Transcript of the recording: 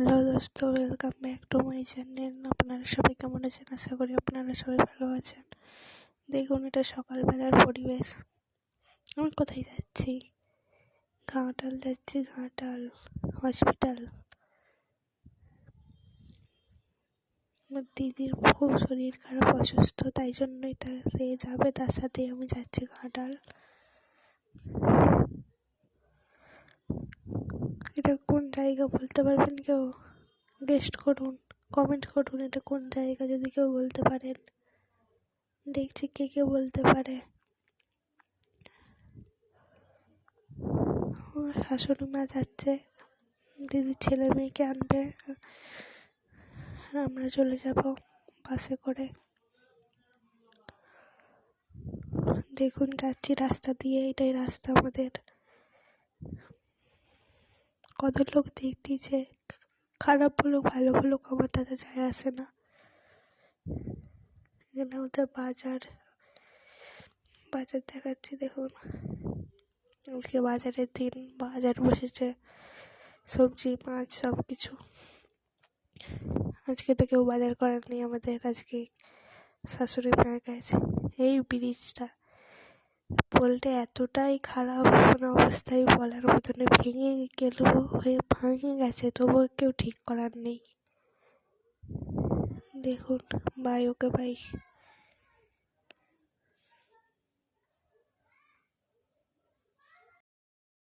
Hello দোস্ত, welcome back to my channel. আপনারা সবাই কেমন আছেন? আশা করি আপনারা সবাই ভালো আছেন। দেখুন, এটা সকালবেলার পরিবেশ। আমি কোথায় যাচ্ছি? ঘাটাল যাচ্ছি ঘাটাল হসপিটাল আমার দিদির খুব শরীর খারাপ, অসুস্থ, তাই জন্যই তা সে যাবে, তার সাথে আমি যাচ্ছি ঘাটাল এটা কোন জায়গা বলতে পারবেন কেউ? গেস্ট করুন কমেন্ট করুন এটা কোন জায়গা যদি কেউ বলতে পারেন। দেখছি কে কে বলতে পারে। শাশুড়ি মা যাচ্ছে। দিদির ছেলে মেয়েকে আনবে। আমরা চলে যাব বাসে করে। দেখুন যাচ্ছি রাস্তা দিয়ে, এটাই রাস্তা আমাদের। কত লোক দেখতেছে খারাপ বলুক, ভালো বলুক, আমার তাতে যায় আসে না। এখানে আমাদের বাজার বাজার দেখাচ্ছি দেখুন। আজকে বাজারের দিন, বাজার বসেছে, সবজি, মাছ সব কিছু আজকে তো কেউ বাজার করার নেই আমাদের আজকে শাশুড়ি মায়ের কাছে এই ব্রিজটা পোলটা এতটাই খারাপ মানে অবস্থায় বলার মতন ভেঙে গেল হয়ে ভাঙে গেছে, তবুও কেউ ঠিক করার নেই। দেখুন বাই ওকে বাই